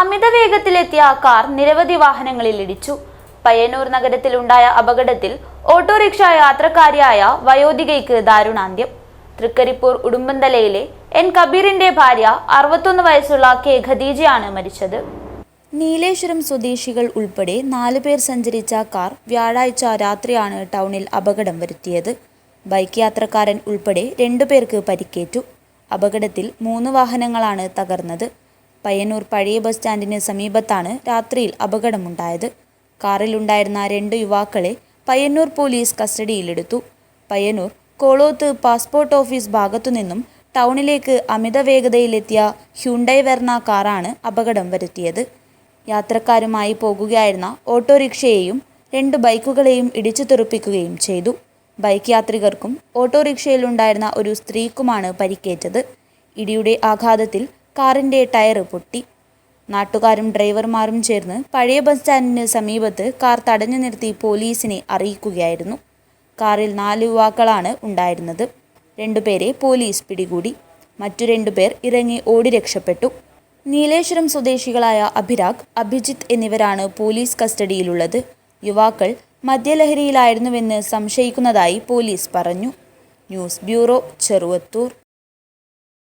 അമിത വേഗത്തിലെത്തിയ car നിരവധി വാഹനങ്ങളിൽ ഇടിച്ചു. പയ്യന്നൂർ നഗരത്തിലുണ്ടായ അപകടത്തിൽ ഓട്ടോറിക്ഷ യാത്രക്കാരിയായ വയോധികയ്ക്ക് ദാരുണാന്ത്യം. തൃക്കരിപ്പൂർ ഉടുമ്പന്തലയിലെ എൻ കബീറിന്റെ ഭാര്യ അറുപത്തൊന്ന് വയസ്സുള്ള കെ ഖദീജയാണ് മരിച്ചത്. നീലേശ്വരം സ്വദേശികൾ ഉൾപ്പെടെ നാല് പേർ സഞ്ചരിച്ച കാർ വ്യാഴാഴ്ച രാത്രിയാണ് ടൗണിൽ അപകടം വരുത്തിയത്. ബൈക്ക് യാത്രക്കാരൻ ഉൾപ്പെടെ രണ്ടുപേർക്ക് പരിക്കേറ്റു. അപകടത്തിൽ മൂന്ന് വാഹനങ്ങളാണ് തകർന്നത്. പയ്യന്നൂർ പഴയ ബസ് സ്റ്റാൻഡിന് സമീപത്താണ് രാത്രിയിൽ അപകടമുണ്ടായത്. കാറിലുണ്ടായിരുന്ന രണ്ട് യുവാക്കളെ പയ്യന്നൂർ പോലീസ് കസ്റ്റഡിയിലെടുത്തു. പയ്യന്നൂർ കോളോത്ത് പാസ്പോർട്ട് ഓഫീസ് ഭാഗത്തുനിന്നും ടൗണിലേക്ക് അമിത വേഗതയിലെത്തിയ ഹ്യുണ്ടൈ വെർണ കാറാണ് അപകടം വരുത്തിയത്. യാത്രക്കാരുമായി പോകുകയായിരുന്ന ഓട്ടോറിക്ഷയെയും രണ്ട് ബൈക്കുകളെയും ഇടിച്ചു തെറിപ്പിക്കുകയും ചെയ്തു. ബൈക്ക് യാത്രികർക്കും ഓട്ടോറിക്ഷയിലുണ്ടായിരുന്ന ഒരു സ്ത്രീക്കുമാണ് പരിക്കേറ്റത്. ഇടിയുടെ ആഘാതത്തിൽ കാറിന്റെ ടയർ പൊട്ടി. നാട്ടുകാരും ഡ്രൈവർമാരും ചേർന്ന് പഴയ ബസ് സ്റ്റാൻഡിന് സമീപത്ത് കാർ തടഞ്ഞു നിർത്തി പോലീസിനെ അറിയിക്കുകയായിരുന്നു. കാറിൽ നാല് യുവാക്കളാണ് ഉണ്ടായിരുന്നത്. രണ്ടുപേരെ പോലീസ് പിടികൂടി. മറ്റു രണ്ടുപേർ ഇറങ്ങി ഓടി രക്ഷപ്പെട്ടു. നീലേശ്വരം സ്വദേശികളായ അഭിരാഗ് അഭിജിത്ത് എന്നിവരാണ് പോലീസ് കസ്റ്റഡിയിലുള്ളത്. യുവാക്കൾ മദ്യലഹരിയിലായിരുന്നുവെന്ന് സംശയിക്കുന്നതായി പോലീസ് പറഞ്ഞു. News bureau Cheruvathur.